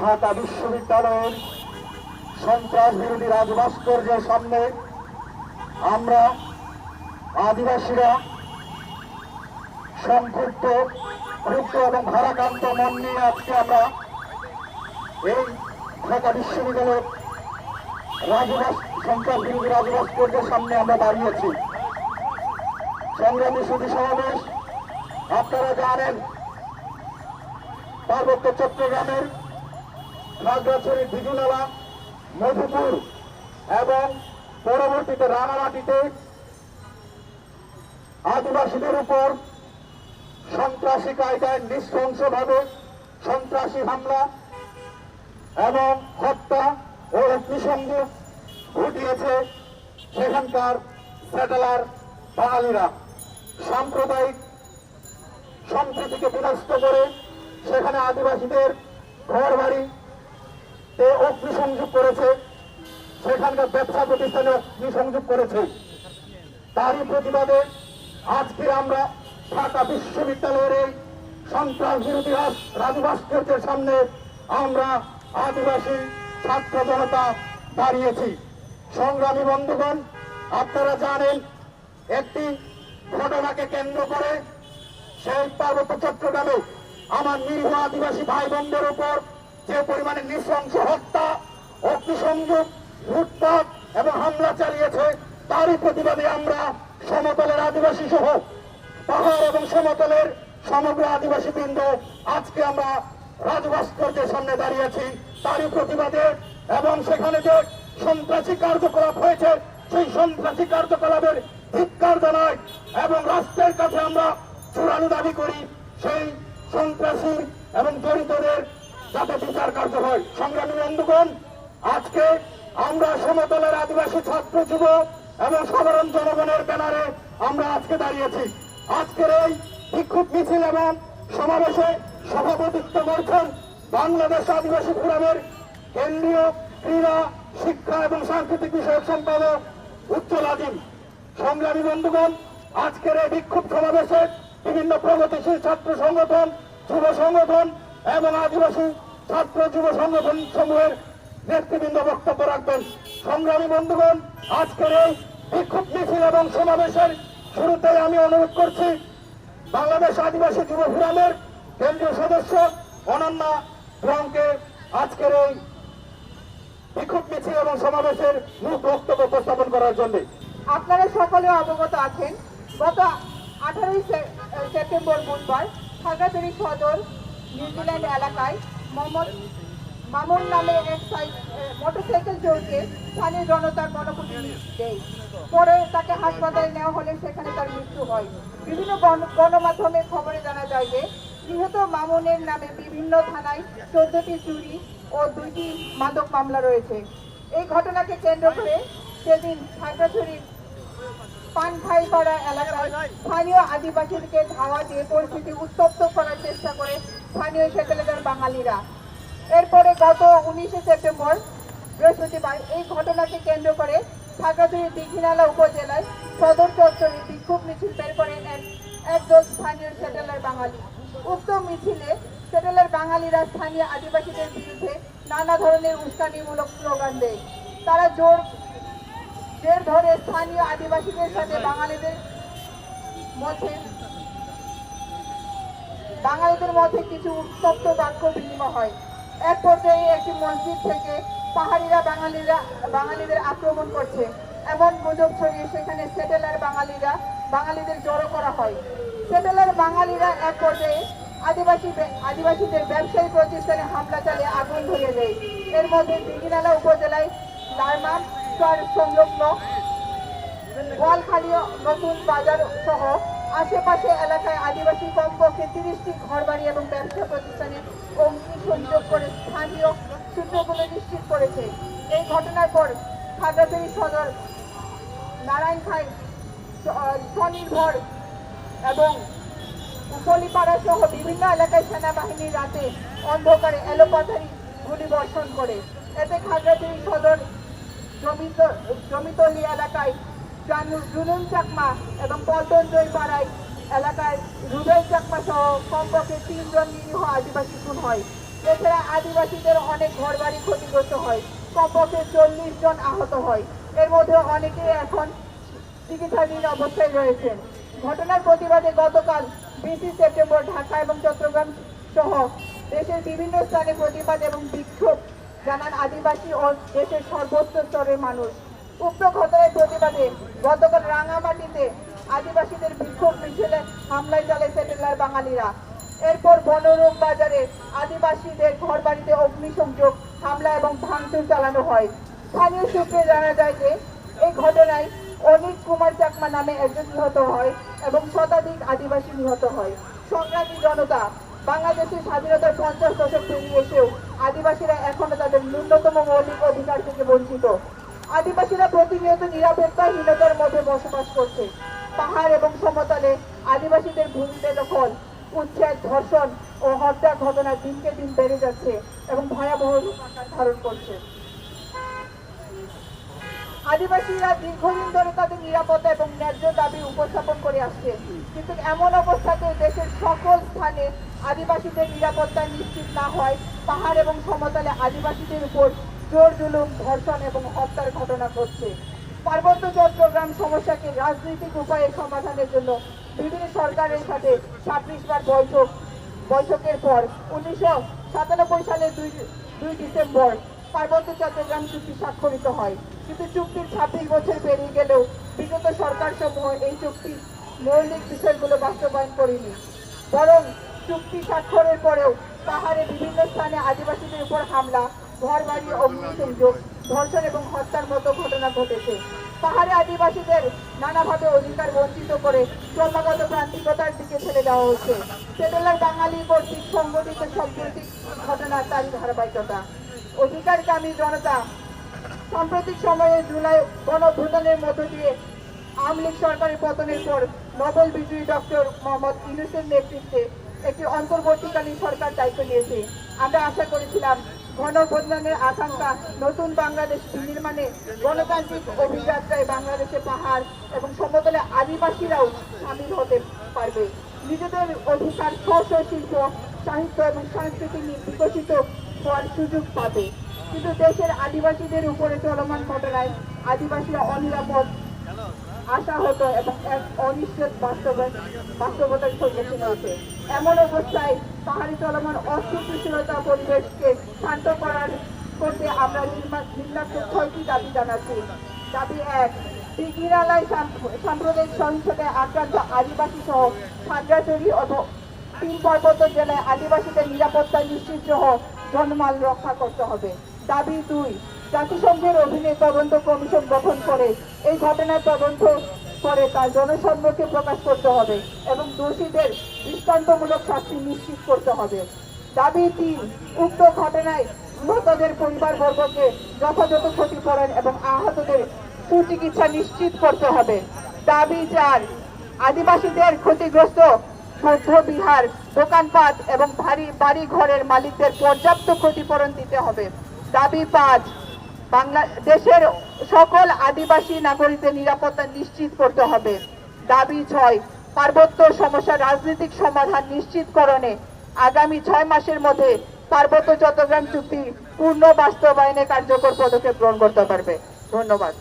ঢাকা বিশ্ববিদ্যালয়ের সন্ত্রাস বিরোধী রাজভাস্কর্যের সামনে আমরা আদিবাসীরা সংক্ষিপ্ত রুক্ত এবং ভারাক্রান্ত মন নিয়ে আজকে আমরা এই ঢাকা বিশ্ববিদ্যালয়ের রাজভাস, সন্ত্রাস বিরোধী রাজভাস্কর্যের সামনে আমরা দাঁড়িয়েছি। সংগ্রামী সুধী সমাবেশ, আপনারা জানেন, পার্বত্য চট্টগ্রামের খাগড়াছড়ি বিজুনালা, মধুপুর এবং পরবর্তীতে রাঙামাটিতে আদিবাসীদের উপর সন্ত্রাসী কায়দায় নৃশংসভাবে সন্ত্রাসী হামলা এবং হত্যা ও অগ্নিসংযোগ ঘটিয়েছে সেখানকার স্যাটেলার বাঙালিরা। সাম্প্রদায়িক সম্প্রীতিকে বিনষ্ট করে সেখানে আদিবাসীদের ঘর বাড়ি তে অগ্নিসংযোগ করেছে। সেখানকার ব্যবসা প্রতিষ্ঠানে অগ্নিসংযোগ করেছে। তারই প্রতিবাদে আজকে আমরা ঢাকা বিশ্ববিদ্যালয়ের এই সন্ত্রাস বিরোধী রাজ- রাজভাস্কর্যের সামনে আমরা আদিবাসী ছাত্র জনতা দাঁড়িয়েছি। সংগ্রামী বন্ধুগণ, আপনারা জানেন একটি ঘটনাকে কেন্দ্র করে সেই পার্বত্য চট্টগ্রামে আমার নিরীহ আদিবাসী ভাই বোনদের উপর যে পরিমাণে নৃশংস হত্যা, অগ্নিসংযোগ, লুটপাট এবং হামলা চালিয়েছে, তারই প্রতিবাদে আমরা সমতলের আদিবাসী সহ, পাহাড় এবং সমতলের সমগ্র আদিবাসী বৃন্দ আজকে আমরা রাজভাস্কর্যের সামনে দাঁড়িয়েছি তারই প্রতিবাদে এবং সেখানে যে সন্ত্রাসী কার্যকলাপ হয়েছে, সেই সন্ত্রাসী কার্যকলাপের ধিক্কার জানায় এবং রাষ্ট্রের কাছে আমরা চূড়ান্ত দাবি করি, সেই সন্ত্রাসী এবং জড়িতদের যাতে বিচার কার্য হয়। সংগ্রামী বন্ধুগণ, আজকে আমরা সমতলের আদিবাসী ছাত্র যুব এবং সাধারণ জনগণের ব্যানারে আমরা আজকে দাঁড়িয়েছি। আজকের এই বিক্ষোভ মিছিল এবং সমাবেশে সভাপতিত্ব করছেন বাংলাদেশ আদিবাসী ফোরামের কেন্দ্রীয় ক্রীড়া, শিক্ষা এবং সাংস্কৃতিক বিষয়ক সম্পাদক উজ্জ্বল আজিম। সংগ্রামী বন্ধুগণ, আজকের এই বিক্ষোভ সমাবেশে বিভিন্ন প্রগতিশীল ছাত্র সংগঠন, যুব সংগঠন এবং আদিবাসী ছাত্র যুব সংগঠন সমূহের নেতৃবৃন্দ বক্তব্য রাখবেন। সংগ্রামী বন্ধুগণ, আজকের এই বিক্ষোভ মিছিল এবং সমাবেশের শুরুতেই আমি অনুরোধ করছি, বাংলাদেশ আদিবাসী যুব ফোরামের কেন্দ্রীয় সদস্য অনন্যা ব্রংকে আজকের এই বিক্ষোভ মিছিল এবং সমাবেশের মূল বক্তব্য উপস্থাপন করার জন্য। আপনারা সকলে অবগত আছেন, গত আঠারোই সেপ্টেম্বর বুধবার খাগড়াছড়ি সদর নিউজিল্যান্ড এলাকায় মামুন নামে এক মোটরসাইকেল চোরকে স্থানীয় জনতার গণপুটি দেয় পরে তাকে হাসপাতালে নেওয়া হলে সেখানে তার মৃত্যু হয়। বিভিন্ন গণ- গণমাধ্যমে খবরে জানা যায় যে, নিহত মামুনের নামে বিভিন্ন থানায় চোদ্দটি চুরি ও দুইটি মাদক মামলা রয়েছে। এই ঘটনাকে কেন্দ্র করে সেদিন খাগড়াছড়ির পানখাইপাড়া এলাকায় স্থানীয় আদিবাসীদেরকে ধাওয়া দিয়ে পরিস্থিতি উত্তপ্ত করার চেষ্টা করে স্থানীয় সেটেলেদার বাঙালিরা। এরপরে গত উনিশে সেপ্টেম্বর বৃহস্পতিবার এই ঘটনাকে কেন্দ্র করে খাগড়াছড়ি দীঘিনালা উপজেলায় সদর চত্বরে বিক্ষোভ মিছিল বের করেন এক- একদল স্থানীয় সেটেলার বাঙালি। উক্ত মিছিলে সেটেলার বাঙালিরা স্থানীয় আদিবাসীদের বিরুদ্ধে নানা ধরনের উস্কানিমূলক স্লোগান দেয়। তারা জোর জের ধরে স্থানীয় আদিবাসীদের সাথে বাঙালিদের মধ্যে বাঙালিদের মধ্যে কিছু উত্তপ্ত বাক্য বিনিময় হয়। এক পর্যায়ে একটি মসজিদ থেকে পাহাড়িরা বাঙালিরা, বাঙালিদের আক্রমণ করছে। এমন গুজব ছড়িয়ে সেখানে সেটেলার বাঙালিরা, বাঙালিদের জড়ো করা হয়। সেটেলার বাঙালিরা এক পর্যায়ে আদিবাসী আদিবাসীদের ব্যবসায়ী প্রতিষ্ঠানে হামলা চালিয়ে আগুন ধরিয়ে দেয়। এর মধ্যে দিঘিনালা উপজেলায় লারমাম চর সংলগ্ন গোয়ালখালী নতুন বাজার সহ আশেপাশে এলাকায় আদিবাসী কমপক্ষে তিরিশটি ঘরবাড়ি এবং ব্যবসা প্রতিষ্ঠানে অগ্নি সংযোগ করে স্থানীয় সূত্রগুলো নিশ্চিত করেছে। এই ঘটনার পর খাগড়াছড়ি সদর নারায়ণ খাই স্বনির্ভর এবং কলিপাড়া সহ বিভিন্ন এলাকায় সেনাবাহিনী রাতে অন্ধকারে এলোপাথারি গুলি বর্ষণ করে। এতে খাগড়াছড়ি সদর জমিতলি এলাকায় জানু- জুনুন চাকমা এবং পল্টন জয়পাড়ায় এলাকায় রুবেল চাকমা সহ কমপক্ষে তিনজন নিরীহ আদিবাসী খুন হয়। এছাড়া আদিবাসীদের অনেক ঘরবাড়ি ক্ষতিগ্রস্ত হয়। কমপক্ষে চল্লিশ জন আহত হয়। এর মধ্যে অনেকেই এখন চিকিৎসাধীন অবস্থায় রয়েছেন। ঘটনার প্রতিবাদে গতকাল বিশে সেপ্টেম্বর ঢাকা এবং চট্টগ্রাম সহ দেশের বিভিন্ন স্থানে প্রতিবাদ এবং বিক্ষোভ জানান আদিবাসী ও দেশের সর্বোচ্চ স্তরের মানুষ। উক্ত ঘটনার প্রতিবাদে গতকাল রাঙামাটিতে আদিবাসীদের বিক্ষোভ মিছিলে হামলায় চালায় সেটেলার বাঙালিরা। এরপর বনরূপ বাজারে আদিবাসীদের ঘরবাড়িতে অগ্নিসংযোগ, হামলা এবং ভাঙচুর চালানো হয়। স্থানীয় সূত্রে জানা যায় যে, এই ঘটনায় অনিক কুমার চাকমা নামে একজন নিহত হয় এবং শতাধিক আদিবাসী নিহত হয়। সংগ্রামী জনতা বাংলাদেশের স্বাধীনতার পঞ্চাশ দশক পেরিয়ে এসেও আদিবাসীরা এখনও তাদের ন্যূনতম মৌলিক অধিকার থেকে বঞ্চিত। আদিবাসীরা প্রতিনিয়ত নিরাপত্তাহীনতার মধ্যে বসবাস করছে। পাহাড় এবং সমতলে আদিবাসীদের ভূমিতে দখল, উচ্ছেদ, ধর্ষণ ও হত্যার ঘটনা দিনকে দিন বেড়ে যাচ্ছে এবং ভয়াবহ আকার ধারণ করছে। আদিবাসীরা দীর্ঘদিন ধরে তাদের নিরাপত্তা এবং ন্যায্য দাবি উপস্থাপন করে আসছে। কিন্তু এমন অবস্থাতে দেশের সকল স্থানে আদিবাসীদের নিরাপত্তা নিশ্চিত না হয়, পাহাড় এবং সমতলে আদিবাসীদের উপর জোর জুলুম, ধর্ষণ এবং হত্যার ঘটনা ঘটছে। পার্বত্য চট্টগ্রাম সমস্যাকে রাজনৈতিক উপায়ে সমাধানের জন্য বিভিন্ন সরকারের সাথে ছাব্বিশ বার বৈঠক। বৈঠকের পর উনিশশো সাতানব্বই সালের দুই দুই ডিসেম্বর পার্বত্য চট্টগ্রাম চুক্তি স্বাক্ষরিত হয়। কিন্তু চুক্তির ছাব্বিশ বছর পেরিয়ে গেলেও বিগত সরকার সমূহ এই চুক্তির মৌলিক বিষয়গুলো বাস্তবায়ন করেনি। বরং চুক্তি স্বাক্ষরের পরেও পাহাড়ে বিভিন্ন স্থানে আদিবাসীদের উপর হামলা, ঘরবাড়ি অগ্নিসংযোগ ধর্ষণ এবং হত্যার মতো ঘটনা ঘটেছে। পাহাড়ে আদিবাসীদের নানাভাবে অধিকার বঞ্চিত করে ক্রমাগত প্রান্তিকতার দিকে ঠেলে দেওয়া হচ্ছে। সেটেলার বাঙালি কর্তৃক সংগঠিত সাম্প্রতিক ঘটনা তারই ধারাবাহিকতা। অধিকারকামী জনতা সাম্প্রতিক সময়ে জুলাই গণভূতানের মধ্য দিয়ে আওয়ামী লীগ সরকারের পতনের পর নোবেল বিজয়ী ডক্টর মোহাম্মদ ইউনুসের নেতৃত্বে একটি অন্তর্বর্তীকালীন সরকার দায়িত্ব নিয়েছে। আমরা আশা করেছিলাম গণভোজনের আকাঙ্ক্ষা নতুন বাংলাদেশ নির্মাণে গণতান্ত্রিক অভিযাত্রায় বাংলাদেশে পাহাড় এবং সমতলে আদিবাসীরাও সামিল হতে পারবে। নিজেদের অধিকার স্ব স্ব শিল্প সাহিত্য এবং সংস্কৃতি নিয়ে বিকশিত হওয়ার সুযোগ পাবে। কিন্তু দেশের আদিবাসীদের উপরে চলমান ঘটনায় আদিবাসীরা অনিরাপদ। আশাহত এবং এক অনিশ্চিত বাস্তবে বাস্তবতার সম্মুখীন হয়েছে এমন অবস্থায় পাহাড়ি চলমান অস্থিতিশীলতা পরিবেশকে শান্ত করার করতে আমরা নির্মা- নিম্নাত্মক ছয়টি দাবি জানাচ্ছি। দাবি এক দিঘিরালায় সাম্প্রদায়িক সহিংসতায় আক্রান্ত আদিবাসী সহ খাগড়াছড়ি ও তিন পার্বত্য জেলায় আদিবাসীদের নিরাপত্তা নিশ্চিত সহ জনমাল রক্ষা করতে হবে। দাবি দুই জাতিসংঘের অধীনে তদন্ত কমিশন গঠন করে। এই ঘটনার তদন্ত করে তার জনসম্মুখে প্রকাশ করতে হবে এবং দোষীদের দৃষ্টান্তমূলক শাস্তি নিশ্চিত করতে হবে। দাবি তিন, উক্ত ঘটনায় নিহতদের পরিবারবর্গকে যথাযথ ক্ষতিপূরণ এবং আহতদের সুচিকিৎসা নিশ্চিত করতে হবে। দাবি চার, আদিবাসীদের ক্ষতিগ্রস্ত বৌদ্ধ বিহার, দোকানপাট এবং ভারী বাড়ি ঘরের মালিকদের পর্যাপ্ত ক্ষতিপূরণ দিতে হবে। দাবি পাঁচ বাংলাদেশের সকল আদিবাসী নাগরিকদের নিরাপত্তা নিশ্চিত করতে হবে। দাবি ছয়, পার্বত্য সমস্যা রাজনৈতিক সমাধান নিশ্চিতকরণে আগামী ছয় মাসের মধ্যে পার্বত্য চট্টগ্রাম চুক্তি পূর্ণ বাস্তবায়নে কার্যকর পদক্ষেপ গ্রহণ করতে পারবে। ধন্যবাদ।